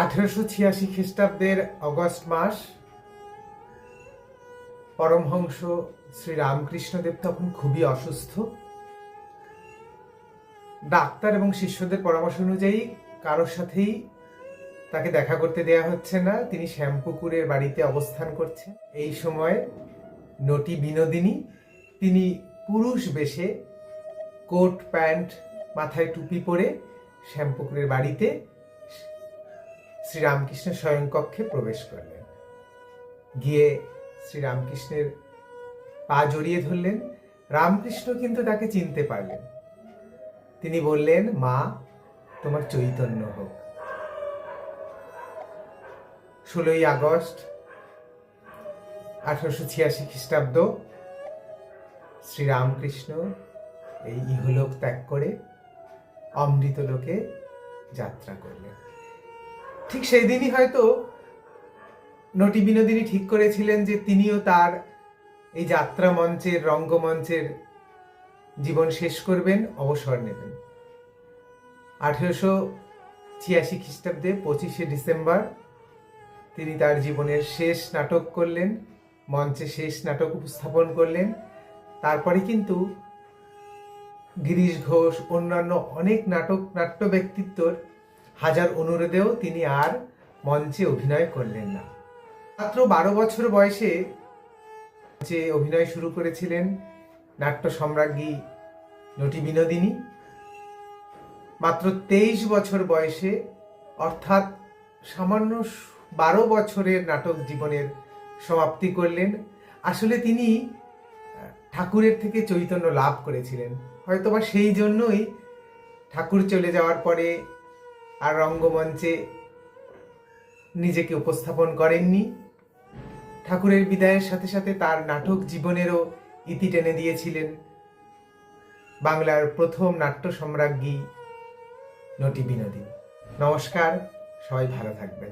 আঠেরোশো ছিয়াশি খ্রিস্টাব্দের অগস্ট মাস, পরমহংস শ্রী রামকৃষ্ণদেব তখন খুবই অসুস্থ। ডাক্তার এবং শিষ্যদের পরামর্শ অনুযায়ী কারোর সাথেই তাকে দেখা করতে দেয়া হচ্ছে না। তিনি শ্যামপুকুরের বাড়িতে অবস্থান করছেন। এই সময় নটি বিনোদিনী, তিনি পুরুষ বেশে কোট, প্যান্ট, মাথায় টুপি পরে শ্যামপুকুরের বাড়িতে শ্রীরামকৃষ্ণের স্বয়ংকক্ষে প্রবেশ করলেন। গিয়ে শ্রীরামকৃষ্ণের পা জড়িয়ে ধরলেন। রামকৃষ্ণ কিন্তু তাকে চিনতে পারলেন। তিনি বললেন, মা, তোমার চৈতন্য হোক। ষোলোই আগস্ট, আঠারোশো ছিয়াশি খ্রিস্টাব্দ, শ্রীরামকৃষ্ণ এই ইহলোক ত্যাগ করে অমৃত লোকে যাত্রা করলেন। ঠিক সেই দিনই হয়তো নটি বিনোদিনী ঠিক করেছিলেন যে তিনিও তার এই যাত্রা মঞ্চের, রঙ্গমঞ্চের জীবন শেষ করবেন, অবসর নেবেন। আঠেরোশো ছিয়াশি খ্রিস্টাব্দে পঁচিশে ডিসেম্বর তিনি তার জীবনের শেষ নাটক করলেন, মঞ্চে শেষ নাটক উপস্থাপন করলেন। তারপরে কিন্তু গিরিশ ঘোষ, অন্যান্য অনেক নাটক, নাট্য ব্যক্তিত্বর হাজার অনুরোধেও তিনি আর মঞ্চে অভিনয় করলেন না। মাত্র বারো বছর বয়সে যে অভিনয় শুরু করেছিলেন নাট্য সম্রাজ্ঞী নটি বিনোদিনী, মাত্র তেইশ বছর বয়সে, অর্থাৎ সামান্য বারো বছরের নাটক জীবনের সমাপ্তি করলেন। আসলে তিনি ঠাকুরের থেকে চৈতন্য লাভ করেছিলেন। হয়তোবা সেই জন্যই ঠাকুর চলে যাওয়ার পরে আর রঙ্গমঞ্চে নিজেকে উপস্থাপন করেননি। ঠাকুরের বিদায়ের সাথে সাথে তার নাটক জীবনেরও ইতি টেনে দিয়েছিলেন। বাংলার প্রথম নাট্য সম্রাজ্ঞী নটি বিনোদিনী। নমস্কার, সবাই ভালো থাকবেন।